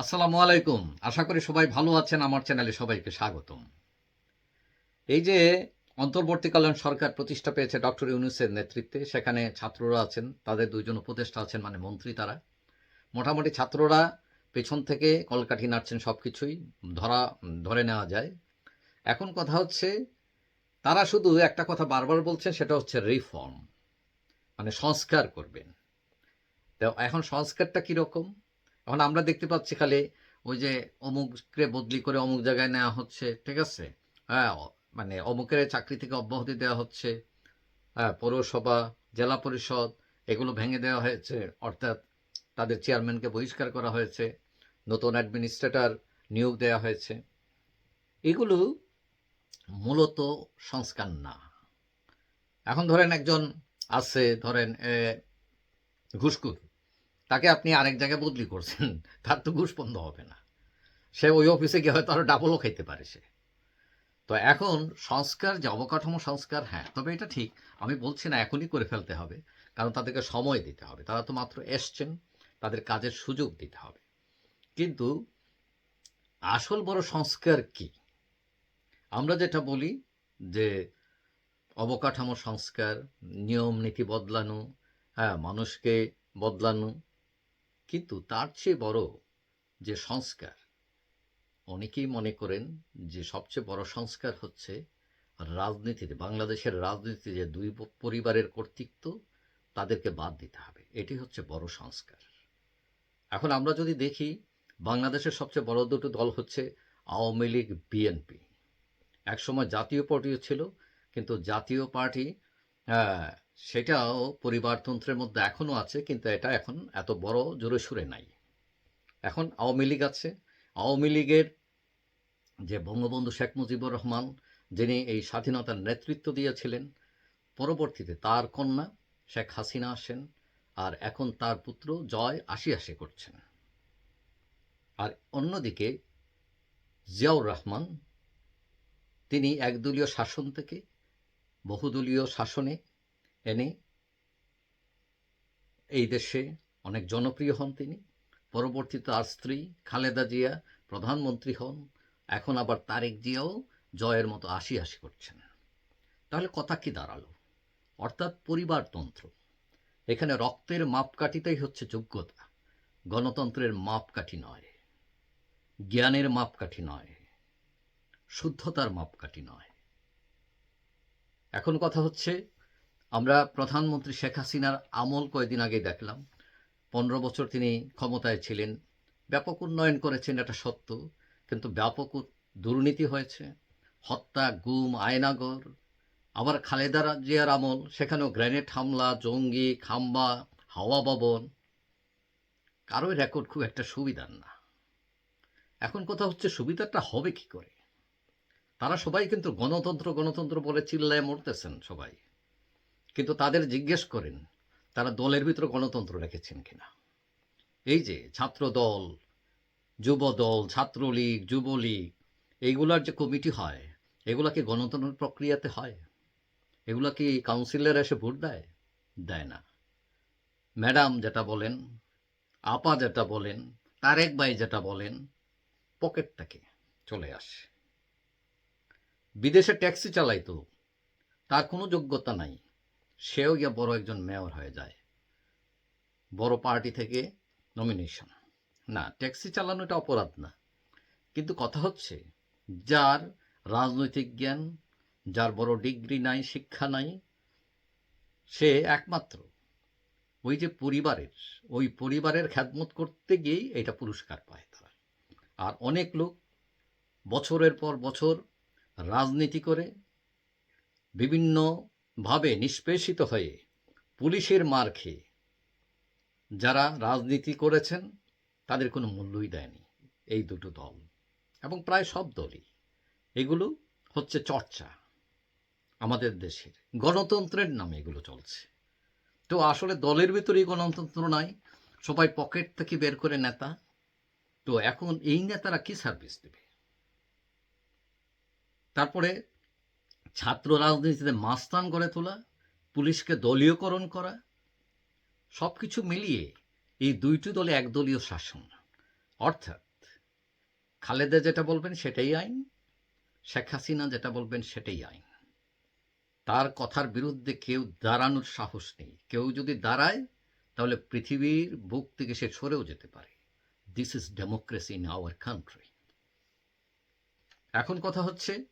আসসালামু আলাইকুম। আশা করি সবাই ভালো আছেন। আমার চ্যানেলে সবাইকে স্বাগতম। এই যে অন্তর্বর্তীকালীন সরকার প্রতিষ্ঠা পেয়েছে ডক্টর ইউনুসের নেতৃত্বে, সেখানে ছাত্ররা আছেন, তাদের দুইজন উপদেষ্টা আছেন মানে মন্ত্রী তারা। মোটামুটি ছাত্ররা পেছন থেকে কলকাঠি নাড়ছেন সব কিছুই ধরা, ধরে নেওয়া যায়। এখন কথা হচ্ছে, তারা শুধু একটা কথা বারবার বলছেন, সেটা হচ্ছে রিফর্ম মানে সংস্কার করবেন। তো এখন সংস্কারটা কীরকম? এখন আমরা দেখতে পাচ্ছি খালি ওই যে অমুককে বদলি করে অমুক জায়গায় নেওয়া হচ্ছে, ঠিক আছে? হ্যাঁ মানে অমুকের চাকরি থেকে অব্যাহতি দেওয়া হচ্ছে হ্যাঁ পৌরসভা, জেলা পরিষদ, এগুলো ভেঙে দেওয়া হয়েছে, অর্থাৎ তাদের চেয়ারম্যানকে বহিষ্কার করা হয়েছে, নতুন অ্যাডমিনিস্ট্রেটর নিয়োগ দেওয়া হয়েছে। এগুলো মূলত সংস্কার না। এখন ধরেন একজন আছে, ধরেন ঘুষখোর। তাকে আপনি আরেক জায়গায় বদলি করছেন, তার তো ঘুষ বন্ধ হবে না। সে ওই অফিসে গিয়ে হয়তো আরও ডাবলও খাইতে পারে সে। তো এখন সংস্কার, যে অবকাঠামো সংস্কার হ্যাঁ তবে এটা ঠিক, আমি বলছি না এখনই করে ফেলতে হবে, কারণ তাদেরকে সময় দিতে হবে। তারা তো মাত্র এসছেন, তাদের কাজের সুযোগ দিতে হবে। কিন্তু আসল বড় সংস্কার কি? আমরা যেটা বলি যে অবকাঠামো সংস্কার, নিয়ম, নীতি বদলানো হ্যাঁ মানুষকে বদলানো কিন্তু তার চেয়ে বড় যে সংস্কার, অনেকেই মনে করেন যে সবচেয়ে বড় সংস্কার হচ্ছে রাজনীতিতে, বাংলাদেশের রাজনীতিতে যে দুই পরিবারের কর্তৃত্ব, তাদেরকে বাদ দিতে হবে। এটি হচ্ছে বড় সংস্কার। এখন আমরা যদি দেখি, বাংলাদেশের সবচেয়ে বড় দুটো দল হচ্ছে আওয়ামী লীগ, বিএনপি। একসময় জাতীয় পার্টিও ছিল, কিন্তু জাতীয় পার্টি সেটাও পরিবারতন্ত্রের মধ্যে এখনও আছে, কিন্তু এটা এখন এত বড় জোরে সুরে নাই। এখন আওয়ামী লীগ আছে। আওয়ামী লীগের যে বঙ্গবন্ধু শেখ মুজিবুর রহমান, যিনি এই স্বাধীনতার নেতৃত্ব দিয়েছিলেন, পরবর্তীতে তার কন্যা শেখ হাসিনা আসেন, আর এখন তার পুত্র জয় আশি আশি করছেন। আর অন্যদিকে জিয়াউর রহমান, তিনি একদলীয় শাসন থেকে বহুদলীয় শাসনে এনে এই দেশে অনেক জনপ্রিয় হন তিনি। পরবর্তীতে তার স্ত্রী খালেদা জিয়া প্রধানমন্ত্রী হন। এখন আবার তারেক জিয়াও জয়ের মতো আশি আশি করছেন। তাহলে কথা কি দাঁড়াল? অর্থাৎ পরিবারতন্ত্র। এখানে রক্তের মাপকাঠিটাই হচ্ছে যোগ্যতা। গণতন্ত্রের মাপকাঠি নয়। জ্ঞানের মাপকাঠি নয়। শুদ্ধতার মাপকাঠি নয়। এখন কথা হচ্ছে আমরা প্রধানমন্ত্রী শেখ হাসিনার আমল কয়েকদিন আগে দেখলাম। পনেরো বছর তিনি ক্ষমতায় ছিলেন। ব্যাপক উন্নয়ন করেছেন, এটা সত্য। কিন্তু ব্যাপক দুর্নীতি হয়েছে, হত্যা, গুম, আয়নাগর। আবার খালেদা জিয়ার আমল, সেখানেও গ্রেনেড হামলা, জঙ্গি, খাম্বা, হাওয়া ভবন কারোই রেকর্ড খুব একটা সুবিধার না। এখন কথা হচ্ছে, সুবিধাটা হবে কি করে? তারা সবাই কিন্তু গণতন্ত্র গণতন্ত্র বলে চিল্লায় মরতেছেন সবাই। কিন্তু তাদের জিজ্ঞেস করেন, তারা দলের ভিতরে গণতন্ত্র রেখেছেন কিনা? এই যে ছাত্র দল যুব দল ছাত্রলীগ, যুবলীগ, এইগুলার যে কমিটি হয়, এগুলা কি গণতন্ত্র প্রক্রিয়াতে হয়? এগুলা কি কাউন্সিলর এসে ভোট দেয়? দেয় না। ম্যাডাম যেটা বলেন, আপা যেটা বলেন, তারেক ভাই যেটা বলেন পকেটটাকে চলে আসে? বিদেশে ট্যাক্সি চালাইতো, তার কোনো যোগ্যতা নাই। সেও গিয়ে বড় একজন মেয়র হয়ে যায়। বড় পার্টি থেকে নমিনেশন না, ট্যাক্সি চালানো এটা অপরাধ না। কিন্তু কথা হচ্ছে, যার রাজনৈতিক জ্ঞান, যার বড় ডিগ্রি নাই, শিক্ষা নাই, সে একমাত্র। ওই যে পরিবারের, ওই পরিবারের খ্যাতমত করতে গিয়েই এটা পুরস্কার পায় তারা। আর অনেক লোক বছরের পর বছর রাজনীতি করে বিভিন্নভাবে নিষ্পেষিত হয়ে পুলিশের মার খেয়ে। যারা রাজনীতি করেছেন, তাদের কোনো মূল্যই দেয়নি এই দুটো দল। এবং প্রায় সব দলই এগুলো হচ্ছে চর্চা আমাদের দেশের। গণতন্ত্রের নামে এগুলো চলছে। তো আসলে দলের ভিতরেই গণতন্ত্র নাই, সবাই পকেট থেকে বের করে নেতা। তো এখন এই নেতারা কি সার্ভিস দেবে? তারপরে ছাত্র রাজনীতিতে মাস্তান গড়ে তোলা, পুলিশকে দলীয়করণ করা সব কিছু মিলিয়ে এই দুইটি দলে একদলীয় শাসন। অর্থাৎ খালেদা যেটা বলবেন সেটাই আইন, শেখ হাসিনা যেটা বলবেন সেটাই আইন। তার কথার বিরুদ্ধে কেউ দাঁড়ানোর সাহস নেই। কেউ যদি দাঁড়ায়, তাহলে পৃথিবীর বুক থেকে সে সরেও যেতে পারে। This is democracy in our country এখন কথা হচ্ছে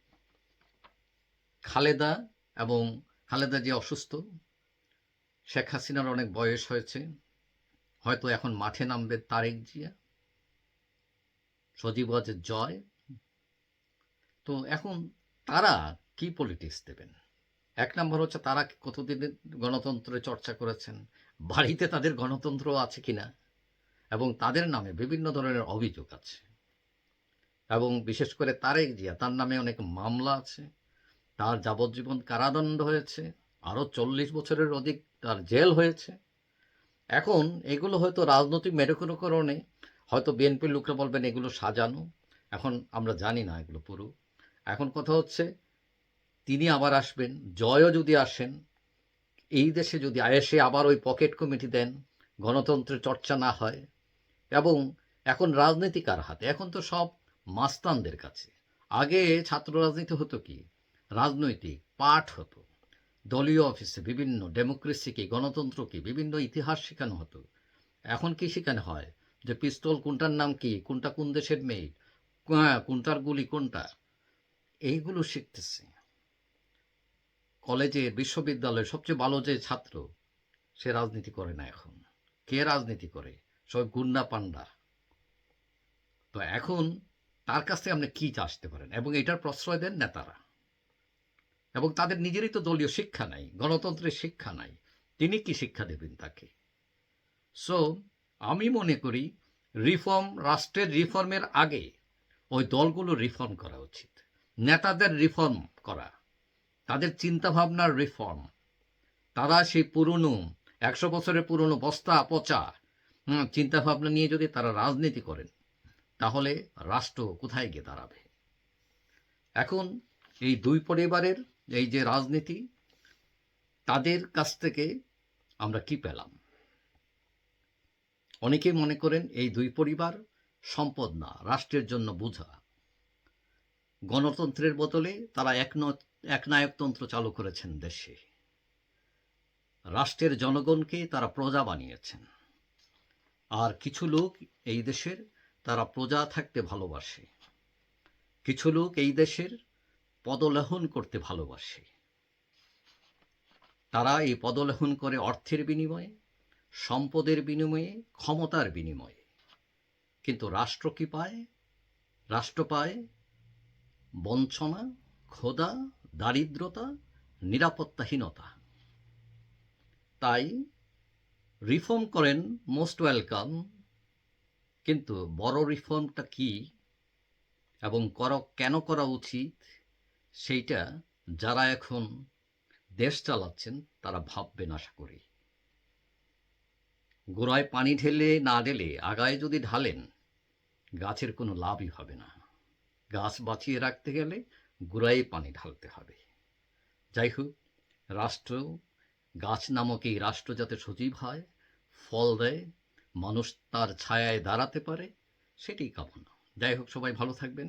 খালেদা এবং খালেদা যে অসুস্থ, শেখ হাসিনার অনেক বয়স হয়েছে, হয়তো এখন মাঠে নামবে তারেক জিয়া, সজীব ওয়াজের জয়। তো এখন তারা কি পলিটিক্স দেবেন? এক নম্বর হচ্ছে তারা কতদিন গণতন্ত্রের চর্চা করেছেন? বাড়িতে তাদের গণতন্ত্র আছে কিনা? এবং তাদের নামে বিভিন্ন ধরনের অভিযোগ আছে। এবং বিশেষ করে তারেক জিয়া, তার নামে অনেক মামলা আছে। তার যাবজ্জীবন কারাদণ্ড হয়েছে, আরও চল্লিশ বছরের অধিক তার জেল হয়েছে। এখন এগুলো হয়তো রাজনৈতিক মেরুকরণে, হয়তো বিএনপির লোকরা বলবেন এগুলো সাজানো, এখন আমরা জানি না এগুলো পুরো। এখন কথা হচ্ছে, তিনি আবার আসবেন, জয়ও যদি আসেন, এই দেশে যদি এসে আবার ওই পকেট কমিটি দেন, গণতন্ত্রের চর্চা না হয়, এবং এখন রাজনীতি কার হাতে? এখন তো সব মাস্তানদের কাছে। আগে ছাত্র রাজনীতি হতো কি? রাজনৈতিক পাঠ হতো। দলীয় অফিসে বিভিন্ন ডেমোক্রেসি কি গণতন্ত্র কি বিভিন্ন ইতিহাস শেখানো হতো। এখন কি শেখানো হয়? যে পিস্তল কোনটার নাম কি? কোনটা কোন দেশের মেয়ে কোনটার গুলি কোনটা? এইগুলো শিখতেছে। কলেজে বিশ্ববিদ্যালয়ে সবচেয়ে ভালো যে ছাত্র, সে রাজনীতি করে না এখন। কে রাজনীতি করে? সব গুন্ডা পান্ডা। তো এখন তার কাছ থেকে আপনি কি আসতে পারেন? এবং এটার প্রশ্রয় দেন নেতারা। এবং তাদের নিজেরই তো দলীয় শিক্ষা নাই, গণতন্ত্রের শিক্ষা নাই। তিনি কি শিক্ষা দেবেন তাকে? সো আমি মনে করি রিফর্ম রাষ্ট্রের রিফর্মের আগে ওই দলগুলো রিফর্ম করা উচিত। নেতাদের রিফর্ম করা, তাদের চিন্তাভাবনার রিফর্ম তারা সেই পুরনো, একশো বছরের পুরনো বস্তা পচা চিন্তাভাবনা নিয়ে যদি তারা রাজনীতি করেন, তাহলে রাষ্ট্র কোথায় গিয়ে দাঁড়াবে? এখন এই দুই পরিবারের এই যে রাজনীতি, তাদের কাছ থেকে আমরা কি পেলাম? অনেকেই মনে করেন এই দুই পরিবার সম্পদ না, রাষ্ট্রের জন্য বোঝা। গণতন্ত্রের বদলে তারা এক একনায়কতন্ত্র চালু করেছেন দেশে। রাষ্ট্রের জনগণকে তারা প্রজা বানিয়েছেন। আর কিছু লোক এই দেশের তারা প্রজা থাকতে ভালোবাসে। কিছু লোক এই দেশের পদলেহন করতে ভালোবাসে। তারা এই পদলেহন করে অর্থের বিনিময়ে, সম্পদের বিনিময়ে, ক্ষমতার বিনিময়ে। কিন্তু রাষ্ট্র কি পায়? রাষ্ট্র পায় বঞ্চনা, ক্ষোধা, দারিদ্রতা, নিরাপত্তাহীনতা। তাই রিফর্ম করেন মোস্ট ওয়েলকাম, কিন্তু বড় রিফর্মটা কি এবং কর, কেন করা উচিত? সেইটা যারা এখন দেশ চালাচ্ছেন, তারা ভাববেন আশা করি। গোড়ায় পানি ঢেলে না ঢেলে আগায় যদি ঢালেন, গাছের কোনো লাভই হবে না। গাছ বাঁচিয়ে রাখতে গেলে গোড়ায় পানি ঢালতে হবে। যাই হোক, রাষ্ট্র, গাছ নামক এই রাষ্ট্র যাতে সজীব হয়, ফল দেয়, মানুষ তার ছায়ায় দাঁড়াতে পারে, সেটাই কামনা। যাই হোক, সবাই ভালো থাকবেন।